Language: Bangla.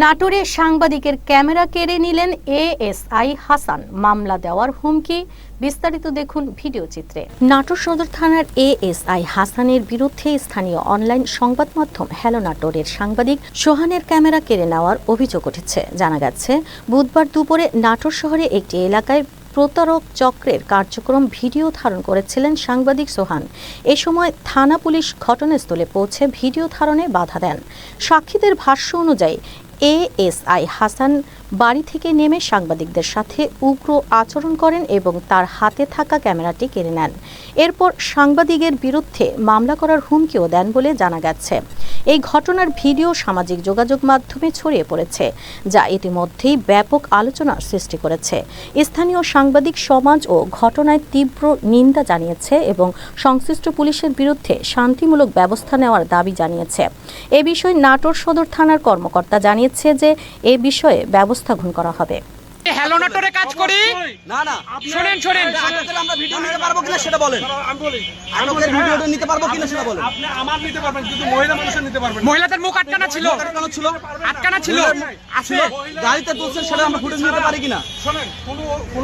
নাটোরে সাংবাদিকের ক্যামেরা কেড়ে নিলেন এএসআই হাসান। মামলা দেওয়ার হুমকি, বিস্তারিত দেখুন ভিডিও চিত্রে। নাটোর সদর থানার এএসআই হাসানের বিরুদ্ধে স্থানীয় অনলাইন সংবাদ মাধ্যম হ্যালো নাটোরের সাংবাদিক সোহানের ক্যামেরা কেড়ে নেওয়ার অভিযোগ উঠেছে। জানা গেছে, বুধবার দুপুরে নাটোর শহরে একটি এলাকায় প্রতারক চক্রের কার্যক্রম ভিডিও ধারণ করেছিলেন সাংবাদিক সোহান। এ সময় থানা পুলিশ ঘটনাস্থলে পৌঁছে ভিডিও ধারণে বাধা দেন। সাক্ষীদের ভাষ্য অনুযায়ী এএসআই হাসান বাড়ি থেকে নেমে সাংবাদিকদের সাথে উগ্র আচরণ করেন এবং তার হাতে থাকা ক্যামেরাটি কেড়ে নেন। এরপর সাংবাদিকের বিরুদ্ধে মামলা করার হুমকিও দেন বলে জানা গেছে। এই ঘটনার ভিডিও সামাজিক যোগাযোগ মাধ্যমে ছড়িয়ে পড়েছে, যা ইতিমধ্যেই ব্যাপক আলোচনার সৃষ্টি করেছে। স্থানীয় সাংবাদিক সমাজ ও ঘটনায় তীব্র নিন্দা জানিয়েছে এবং সংশ্লিষ্ট পুলিশের বিরুদ্ধে শান্তিমূলক ব্যবস্থা নেওয়ার দাবি জানিয়েছে। এ বিষয়ে নাটোর সদর থানার কর্মকর্তা জানিয়েছে যে এ বিষয়ে ব্যবস্থা গ্রহণ করা হবে। হ্যালো কাজ করি। না না। শুনেন শুনেন আমরা ভিডিও নিতে পারব কিনা সেটা বলেন। আমি বলি। আটকের ভিডিওটা নিতে পারব কিনা সেটা বলেন। আপনি আমার নিতে পারবেন কিন্তু মহিলা মানুষের নিতে পারবেন মহিলাদের মুখ আটকানা ছিল। কেন ছিল? আটকানা ছিল। আছে। গাড়িতে তুলছেন সেটা আমরা ফুটেজ নিতে পারি কিনা? শুনেন কোনো কোনো